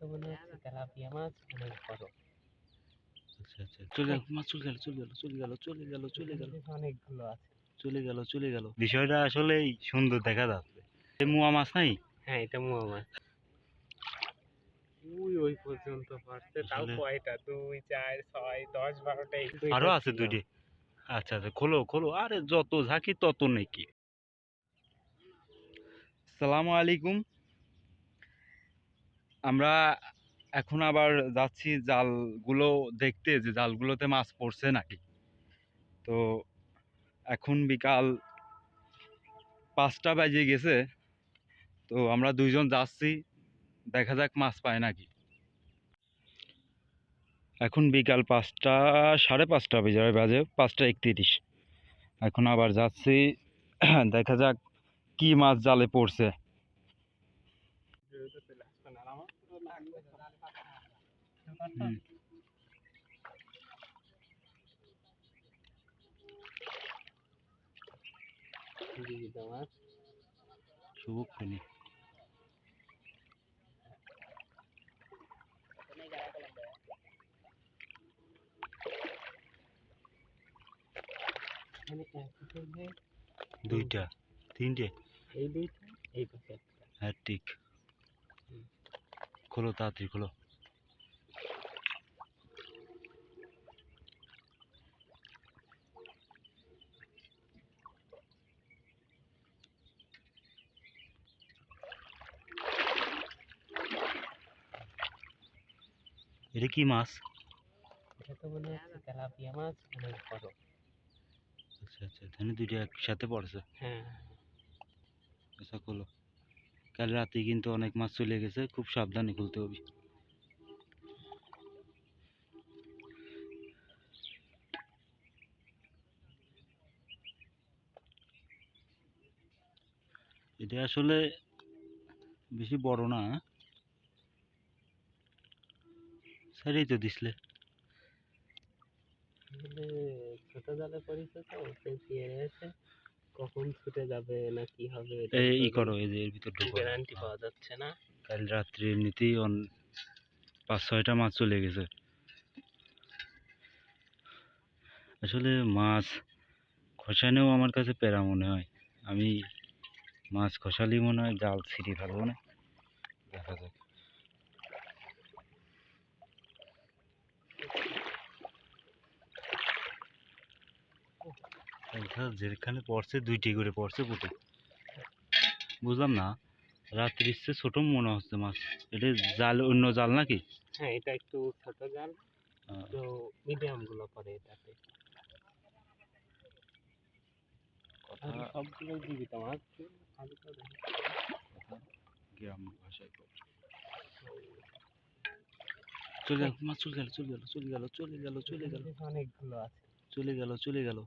তো মনে হচ্ছে তেলাপিয়া মাছ অনেক বড় আচ্ছা আচ্ছা চলে মাছ চলে গেল চলে গেল চলে গেল চলে গেল চলে গেল। অনেকগুলো আছে। চলে গেল চলে গেল। বিষয়টা আসলেই সুন্দর দেখা যাচ্ছে। এই মুয়া মাছ নাই? হ্যাঁ এটা মোয়া মাছ। ওই ওই পর্যন্ত পারছে তাও কয়টা? দুই চার ছয় দশ বারোটা আরও আছে। দুইটি। আচ্ছা আচ্ছা খোলো খোলো। আরে যত ঝাঁকি তত নাকি। সালামু আলাইকুম। আমরা এখন আবার যাচ্ছি জালগুলো দেখতে যে জালগুলোতে মাছ পড়ছে নাকি। তো এখন বিকাল পাঁচটা বাজে গেছে। তো আমরা দুইজন যাচ্ছি, দেখা যাক মাছ পায় নাকি। এখন বিকাল পাঁচটা, সাড়ে পাঁচটা বেজে, বাজে পাঁচটা একত্রিশ। এখন আবার যাচ্ছি, দেখা যাক কি মাছ জালে পড়ছে দ্রুত চলে আসবেন, আর আমার পুরো লাগবে তো। হুম। জীবিত মাছ শুভ ফেনি একই সঙ্গে দুইটা তিনটে। এই দুইটা এই পাশে হ্যাঁ ঠিক। খোলো তাড়াতাড়ি খোলো। এটা কি মাছ? এটা তো মনে হচ্ছে তেলাপিয়া মাছ অনেক বড়। আচ্ছা আচ্ছা দুইটা একসাথে পড়ছে। হ্যাঁ। আচ্ছা খোলো কাল রাতে কিন্তু অনেক মাছ চলে গেছে খুব সাবধানে খুলতে হবে। এটা আসলে বেশি বড় না সাইডেই তো দিসলে। আসলে ছোট জালে পড়েছে তো সে পেয়ে এসে কখন ছুটে যাবে না কি হবে এই ই করো এই যে এর ভিতর ঢুকো। গ্যারান্টি পাওয়া যাচ্ছে না। কাল রাত্রে এমনিতেই অন পাঁচ ছয়টা মাছ চলে গেছে। আসলে মাছ খসানেও আমার কাছে প্যারা মনে হয়। আমি মাছ খসালি মনে হয় জাল ছিঁড়ে ফেলব না। দেখা যাক। এইটা যেখানে পড়ছে দুইটি করে পড়ছে পুটে। বুঝলাম না? রাত্রির চেয়ে ছোট মনে হচ্ছে মাছ। এটা জাল অন্য জাল নাকি? হ্যাঁ এটা একটু ছোট জাল। তো মিডিয়ামগুলো পড়ে এটাতে। কথা আর সবগুলো জীবিত মাছ। গ্রাম ভাষায়। চলে গেল মাছ চলে গেল চলে গেল চলে গেল চলে গেল চলে গেল। অনেকগুলো আছে। চলে গেল চলে গেল।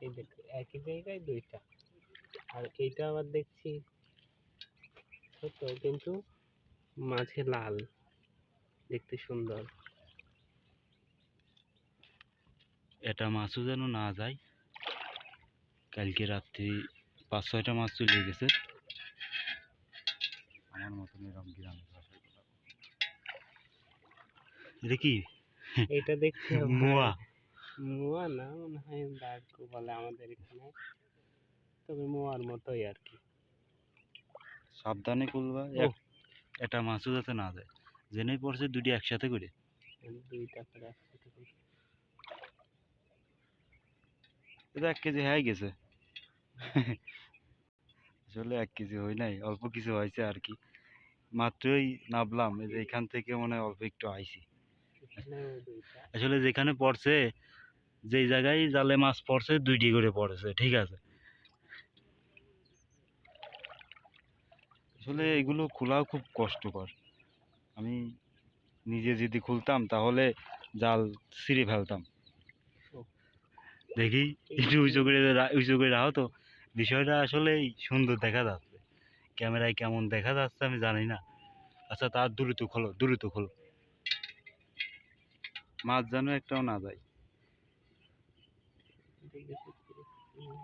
এই দেখো একই জায়গায় দুইটা। আর এইটা আবার দেখছি ছোট কিন্তু মাঝে লাল দেখতে সুন্দর। এটা মাছও যেন না যায়। কালকে রাত্রি পাঁচ ছয়টা মাছ চলে গেছে। আমার মতন এরকম ভাষায় এটা কি? এটা দেখছি মোয়া। মোয়া না মনে হয় দাঁড়কু বলে আমাদের এখানে তবে মোয়ার মতোই আর কি সাবধানে খুলবা। একটা মাছও যাতে না যায় জেনেই পড়ছে দুটি একসাথে করে। দুইটা করে একসাথে করে। এটা এক কেজি হয়ে গেছে। আসলে এক কেজি হয় নাই অল্প কিছু হয়েছে আর কি। মাত্রই নামলাম এখান থেকে মনে হয় অল্প একটু আইছি। আসলে যেখানে পড়ছে যেই জায়গায় জালে মাছ পড়ছে, দুইটি করে পড়েছে, ঠিক আছে? আসলে এগুলো খোলাও খুব কষ্টকর। আমি নিজে যদি খুলতাম, তাহলে জাল ছিঁড়ে ফেলতাম। দেখি, একটু উঁচু করে উঁচু করে রাখো তো। বিষয়টা আসলেই সুন্দর দেখা যাচ্ছে। ক্যামেরায় কেমন দেখা যাচ্ছে আমি জানি না। আচ্ছা তার দ্রুত খোলো দ্রুত খোলো। মাছ যেন একটাও না যায়। দেখেছি হুম।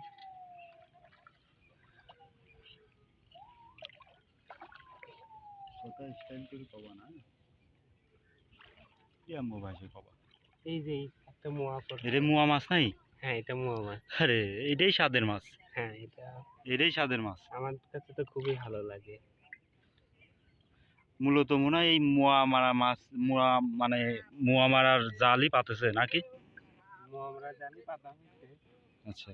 কথা স্টাইল করে কবা না কেমন ভাষায় কবা এই যে একটা মোয়া পড়ছে। এটা মুয়া মাছ নাই? হ্যাঁ এটা মোয়া মাছ। আরে এটাই স্বাদের মাছ। হ্যাঁ এটা এটাই স্বাদের মাছ। আমার কাছে তো খুবই ভালো লাগে। মূলত মনে হয় এই মোয়া মারা মাছ মোয়া মানে মোয়া মারার জালই পাতেছে নাকি? আমরা জানি পাতা আচ্ছা।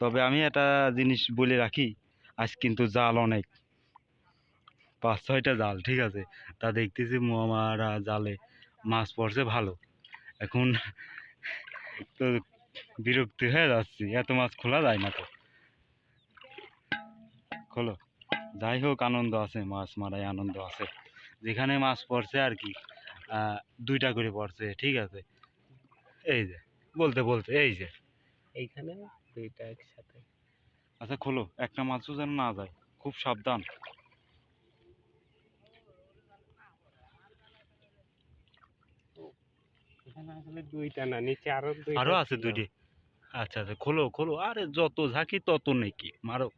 তবে আমি একটা জিনিস বলে রাখি আজ কিন্তু জাল অনেক। পাঁচ ছয়টা জাল ঠিক আছে? তা দেখতেছি মোয়ামারা জালে মাছ পড়ছে ভালো। এখন তো বিরক্তি হয়ে যাচ্ছি এত মাছ খোলা যায় না তো। খোলো। যাই হোক আনন্দ আছে মাছ মারায় আনন্দ আছে। যেখানে মাছ পড়ছে আর কি দুইটা করে পড়ছে ঠিক আছে? এই যে বলতে বলতে এই যে। এইখানে দুইটা একসাথে। আচ্ছা খোলো একটা মাছও যেন না যায়। খুব সাবধান। দুইটা না নিচে আরও আরও আছে দুইটি? আচ্ছা আচ্ছা খোলো খোলো। আরে যত ঝাঁকি তত নাকি। মারো।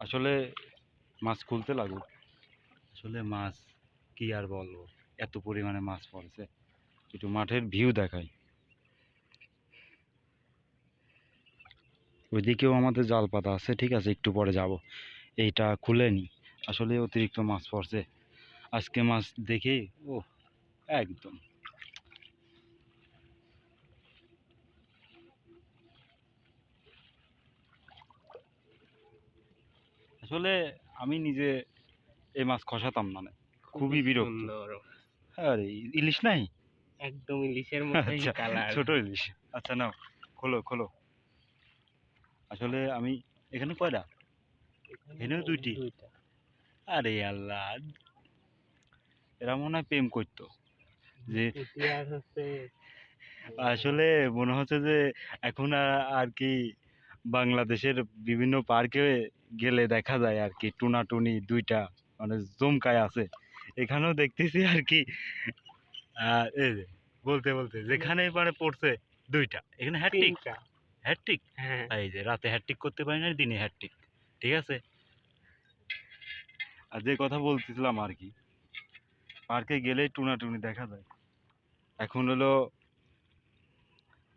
আসলে মাছ খুলতে লাগুক। আসলে মাছ কি আর বলব? এত পরিমাণে মাছ পড়েছে। একটু মাঠের ভিউ দেখাই। ওইদিকেও আমাদের জাল পাতা আছে, ঠিক আছে, একটু পরে যাব। এইটা খুলে নি। আসলে অতিরিক্ত মাছ পড়ছে। আজকে মাছ দেখে ও একদম। আসলে আমি নিজে এই মাছ খসাতাম না নে। খুবই বিরক্ত। আরে ইলিশ নাই? একদম ইলিশের মতোই আচ্ছা কালার। ছোট ইলিশ। আচ্ছা নাও খোলো খোলো। আসলে আমি এখানে কয়টা? এখানেও দুইটি? আরে আল্লাহ এরা মনে হয় প্রেম করতো। যে আসলে মনে হচ্ছে যে এখন আর- আর কি বাংলাদেশের বিভিন্ন পার্কে গেলে দেখা যায় আর কি টুনাটুনি দুইটা। মানে জমকায় আছে এখানেও দেখতেছি আর কি এই যে বলতে বলতে যেখানে মানে পড়ছে দুইটা এখানে হ্যাট্রিক হ্যাট্রিক হ্যাঁ। এই যে রাতে হ্যাট্রিক করতে পারি না দিনে হ্যাট্রিক ঠিক আছে? আর যে কথা বলতেছিলাম আর কি পার্কে গেলেই টুনাটুনি দেখা যায়। এখন হলো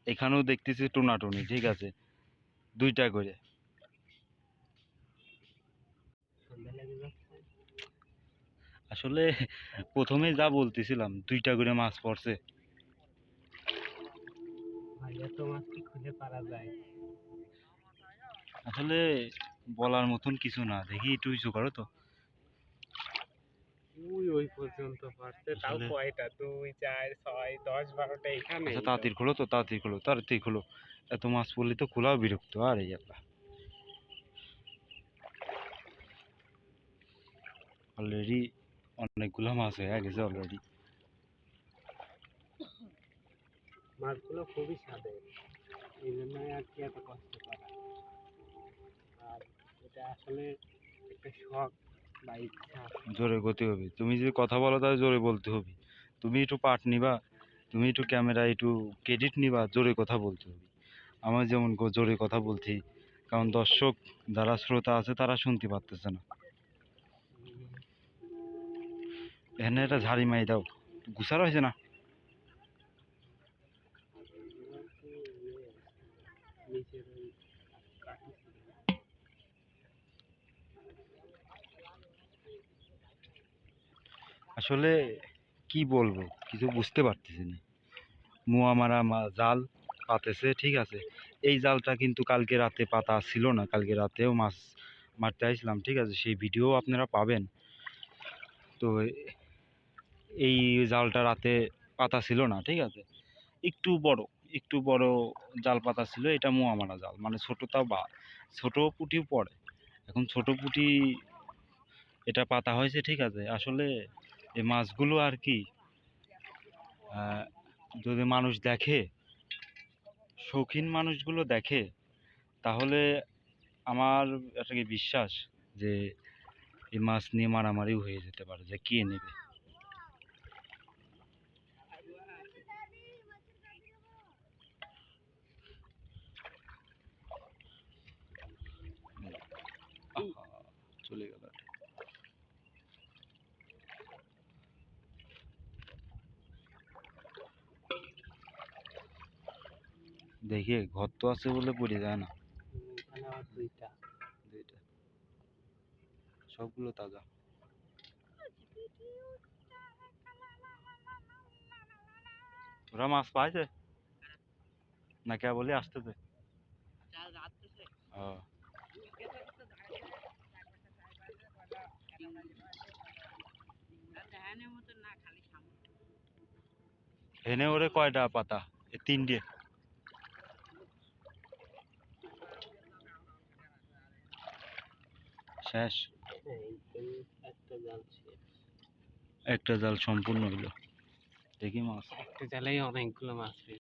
এখানেও দেখতেছি টুনাটুনি ঠিক আছে? দুইটা করে সন্ধ্যা লেগে যাচ্ছে আসলে প্রথমে যা বলতেছিলাম দুইটা করে মাছ পড়ছে। আসলে বলার মতন কিছু না দেখি একটু উঁচু করো তো। ওই ওই পর্যন্ত পারছে তাও কয়টা? দুই চার ছয় দশ বারোটা এখানে আচ্ছা তাড়াতাড়ি খোলো তো তাড়াতাড়ি খোলো তাড়াতাড়ি খোলো। এত মাছ পড়লে তো খোলাও বিরক্ত আরে আল্লাহ। অলরেডি অনেকগুলো মাছ হয়ে গেছে অলরেডি মাছগুলো খুবই স্বাদের। এই জন্যই আর কি এত কষ্ট করা। আর এটা আসলে একটা শখ বা ইচ্ছা। জোরে গতি হবে। তুমি যদি কথা বলো তাহলে জোরে বলতে হবে। তুমি একটু পাট নিবা তুমি একটু ক্যামেরা একটু ক্রেডিট নিবা জোরে কথা বলতে হবে। আমার যেমন জোরে কথা বলছি কারণ দর্শক যারা শ্রোতা আছে তারা শুনতে পারতেছে না। এখানে একটা ঝাড়ি মাই দাও। গুছার হয়েছে না। আসলে কি বলব, কিছু বুঝতে পারতেছি না। মুয়া মারা জাল পাতেছে, ঠিক আছে। এই জালটা কিন্তু কালকে রাতে পাতা ছিল না, কালকে রাতেও মাছ মারতে আসলাম ঠিক আছে। সেই ভিডিও আপনারা পাবেন। তো এই জালটা রাতে পাতা ছিল না, ঠিক আছে? একটু বড় একটু বড় জাল পাতা ছিল, এটা মুয়া মারা জাল মানে ছোটটাও বা, ছোট পুঁটিও পড়ে। এখন ছোট পুঁটি, এটা পাতা হয়েছে, ঠিক আছে? আসলে এই মাছগুলো আর কি যদি মানুষ দেখে, শৌখিন মানুষগুলো দেখে, তাহলে আমার একটা বিশ্বাস যে, এই মাছ নিয়ে মারামারিও হয়ে যেতে পারে, যে কে নেবে? দেখি ঘর তো আছে বলে পড়ে যায় না? দুইটা। দুইটা। সবগুলো তাজা। ওরা মাছ পাইছে? না কে বলি আসতেছে? এনে ওরে কয়টা পাতা? তিনটে। শেষ? একটা জাল একটা জাল সম্পূর্ণ হলো। দেখি মাছ। একটা জালেই অনেকগুলো মাছ